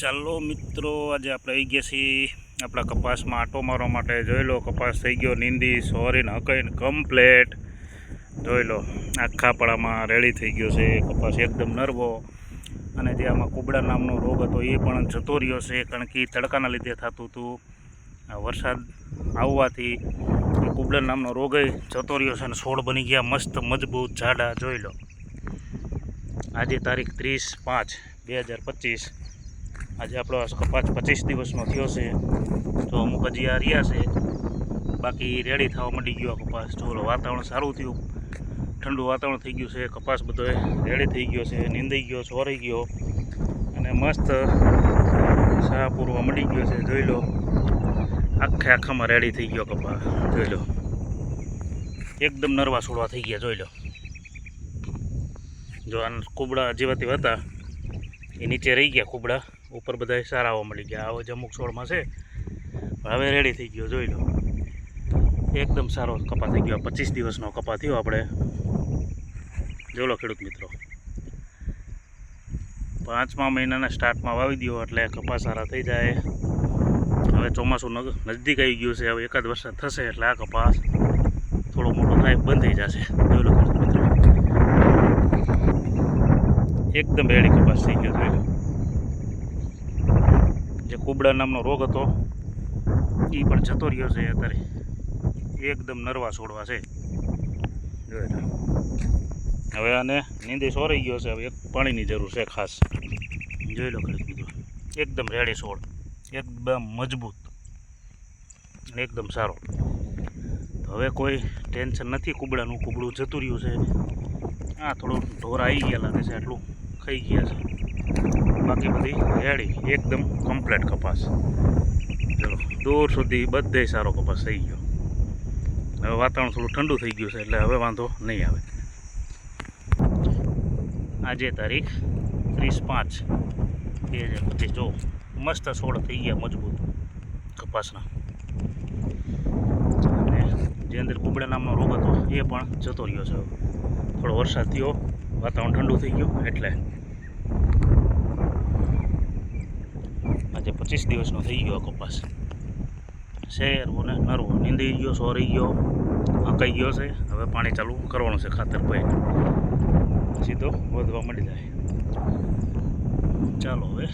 ચાલો મિત્રો, આજે આપણે આવી ગયા છીએ આપણા કપાસમાં આટો મારવા માટે. જોઈ લો, કપાસ થઈ ગયો, નીંદી, સોરીને, હકાઈને કમ્પ્લેટ જોઈ લો, આખા પડામાં રેડી થઈ ગયો છે. કપાસ એકદમ નરવો. અને જે આમાં કુબડા નામનો રોગ હતો, એ પણ જતો રહ્યો છે, કારણ કે તડકાના લીધે થતું હતું. વરસાદ આવવાથી કુબડા નામનો રોગ જતો રહ્યો છે અને છોડ બની ગયા મસ્ત, મજબૂત, જાડા. જોઈ લો. આજે તારીખ ત્રીસ પાંચ, બે હજાર પચીસ. આજે આપણો કપાસ પચીસ દિવસનો થયો છે. તો અમુક હજી આ રહ્યા છે. બાકી રેડી થવા માંડી ગયો કપાસ. જો વાતાવરણ સારું થયું. ઠંડુ વાતાવરણ થઈ ગયું છે. કપાસ બધો રેડી થઈ ગયો છે. નીંદાઈ ગયો સોરાઈ ગયો. અને મસ્ત સાહ પૂરવા મળી ગયો છે. જોઈ લો. આખે આખામાં રેડી થઈ ગયો કપાસ. જોઈ લો. એકદમ નરવા છોડવા થઈ ગયા, જોઈ લો. જો આ કુબડા જેવાથી હતા. એ નીચે રહી ગયા કુબડા. ઉપર બધા સારા આવવા મળી ગયા. આવો જ અમુક છોડમાં છે. હવે રેડી થઈ ગયો, જોઈ લો. એકદમ સારો કપા થઈ ગયો. પચીસ દિવસનો કપા થયો આપણે. જોઈ લો ખેડૂત મિત્રો. પાંચમા મહિનાના સ્ટાર્ટમાં વાવી દો એટલે કપા સારા થઈ જાય. હવે ચોમાસું નજદીક આવી ગયું છે. હવે એકાદ વર્ષ થશે એટલે આ કપાસ થોડો મોટો થાય બંધ થઈ જશે. જોઈ લો ખેડૂત મિત્રો. એકદમ રેડી કપાસ થઈ ગયો, જોઈ લો. જે કુબડા નામનો રોગ હતો એ પણ જતો રહ્યો છે અત્યારે. એકદમ નરવા છોડવા છે. હવે આને નીંદી સોરાઈ ગયો છે. હવે એક પાણીની જરૂર છે ખાસ. જોઈ લો ખરી કીધું. એકદમ રેડી છોડ. એકદમ મજબૂત. એકદમ સારો. હવે કોઈ ટેન્શન નથી કુબડાનું. કુબડું જતું રહ્યું છે. આ થોડું ઢોર આવી ગયા લાગે છે, આટલું. ખાઈ ગયા છે. બાકી બધી રેડી, એકદમ કમ્પ્લેટ કપાસ. ચલો, દૂર સુધી બધે સારો કપાસ થઈ ગયો. હવે વાતાવરણ થોડું ઠંડુ થઈ ગયું છે, એટલે હવે વાંધો નહીં આવે. આજે તારીખ ત્રીસ પાંચ. બે હજાર પચીસ. જો, મસ્ત છોડ થઈ ગયા મજબૂત કપાસના. અને જે અંદર કુબડા નામનો રોગ હતો, એ પણ જતો રહ્યો છે. થોડો વરસાદ થયો, વાતાવરણ ઠંડુ થઈ ગયું, એટલે આજે પચીસ દિવસનો થઈ ગયો કપાસ શેરવો ને નરવો નીંદી ગયો સોરી ગયો. હકાઈ ગયો છે. હવે પાણી ચાલુ કરવાનું છે ખાતર પછી સીધો વધવા મળી જાય. ચાલો હવે.